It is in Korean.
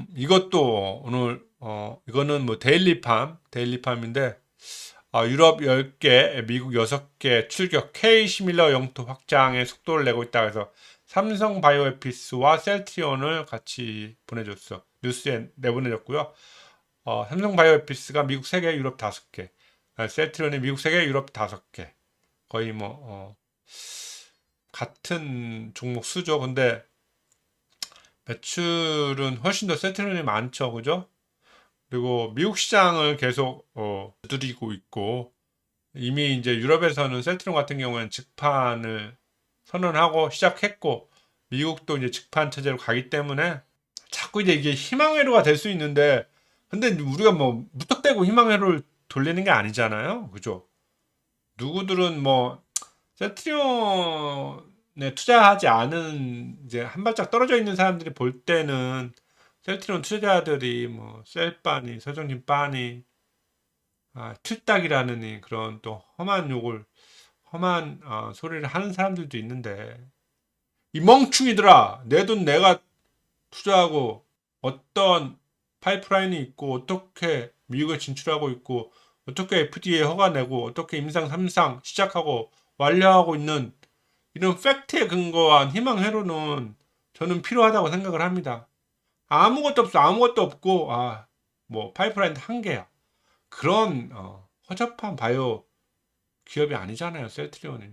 음, 이것도 오늘 어, 이거는 뭐 데일리팜, 데일리팜인데 아, 유럽 10개, 미국 6개 출격 K 시밀러 영토 확장에 속도를 내고 있다 해서 삼성 바이오에피스와 셀트리온을 같이 보내줬어. 뉴스에 내보내줬고요. 어, 삼성 바이오에피스가 미국 3개, 유럽 5개. 아, 셀트리온이 미국 3개, 유럽 5개. 거의 뭐 어, 같은 종목 수죠. 근데 매출은 훨씬 더 셀트리온이 많죠. 그죠? 그리고 미국 시장을 계속 어, 두드리고 있고 이미 이제 유럽에서는 셀트론 같은 경우에는 직판을 선언하고 시작했고 미국도 이제 직판 체제로 가기 때문에 자꾸 이제 이게 희망회로가 될 수 있는데 근데 우리가 뭐 무턱대고 희망회로를 돌리는 게 아니잖아요. 그죠? 누구들은 뭐 셀트리온 에 투자하지 않은 이제 한 발짝 떨어져 있는 사람들이 볼 때는 셀트리온 투자자들이 뭐 셀빠니 서정진 빠니 아, 틀딱이라는 그런 또 험한 욕을 험한 어, 소리를 하는 사람들도 있는데 이 멍충이들아 내 돈 내가 투자하고 어떤 파이프라인이 있고 어떻게 미국에 진출하고 있고 어떻게 FDA 허가 내고 어떻게 임상 3상 시작하고 완료하고 있는 이런 팩트에 근거한 희망 회로는 저는 필요하다고 생각을 합니다. 아무것도 없어. 아무것도 없고 아 뭐 파이프라인 한 개야. 그런 어, 허접한 바이오 기업이 아니잖아요 셀트리온이